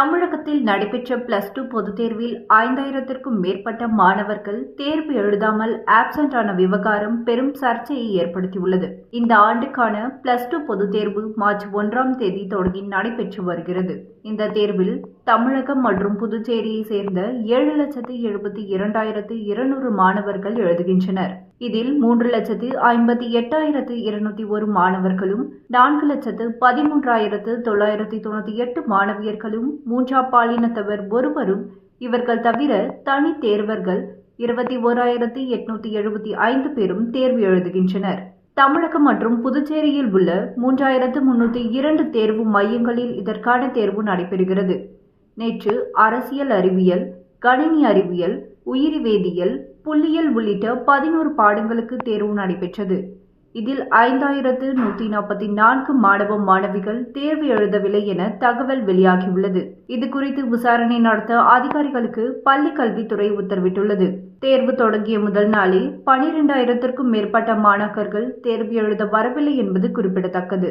தமிழகத்தில் நடைபெற்ற plus two பொதுத் தேர்வில் ஐந்தாயிரத்திற்கும் மேற்பட்ட மாணவர்கள் தேர்வு எழுதாமல் ஆப்சென்ட் ஆன விவகாரம் பெரும் சர்ச்சையை ஏற்படுத்தியுள்ளது. இந்த ஆண்டுக்கான பிளஸ் டூ பொதுத் தேர்வு மார்ச் ஒன்றாம் தேதி தொடங்கி நடைபெற்று வருகிறது. இந்த தேர்வில் தமிழகம் மற்றும் புதுச்சேரியை சேர்ந்த ஏழு லட்சத்து எழுபத்தி இரண்டாயிரத்து இருநூறு மாணவர்கள் எழுதுகின்றனர். இதில் மூன்று லட்சத்து ஐம்பத்தி எட்டாயிரத்து இருநூத்தி ஒரு மாணவர்களும் நான்கு லட்சத்து பதிமூன்றாயிரத்து தொள்ளாயிரத்தி தொண்ணூத்தி எட்டு மாணவியர்களும் மூன்றாம் பாலினத்தவர் ஒருவரும் இவர்கள் தவிர தனி தேர்வர்கள் இருபத்தி ஓராயிரத்து எட்நூத்தி எழுபத்தி ஐந்து பேரும் தேர்வு எழுதுகின்றனர். தமிழகம் மற்றும் புதுச்சேரியில் உள்ள மூன்றாயிரத்து முன்னூத்தி இரண்டு தேர்வு மையங்களில் இதற்கான தேர்வு நடைபெறுகிறது. நேற்று அரசியல் அறிவியல் கணினி அறிவியல் உயிரி வேதியியல் புள்ளியியல் உள்ளிட்ட பதினோரு பாடங்களுக்கு தேர்வு நடைபெற்றது. இதில் ஐந்தாயிரத்து நூத்தி நாற்பத்தி நான்கு மாணவ மாணவிகள் தேர்வு எழுதவில்லை என தகவல் வெளியாகியுள்ளது. இது குறித்து விசாரணை நடத்த அதிகாரிகளுக்கு பள்ளி கல்வித்துறை உத்தரவிட்டுள்ளது. தேர்வு தொடங்கிய முதல் நாளே பனிரெண்டாயிரத்திற்கும் மேற்பட்ட மாணாக்கர்கள் தேர்வு எழுத வரவில்லை என்பது குறிப்பிடத்தக்கது.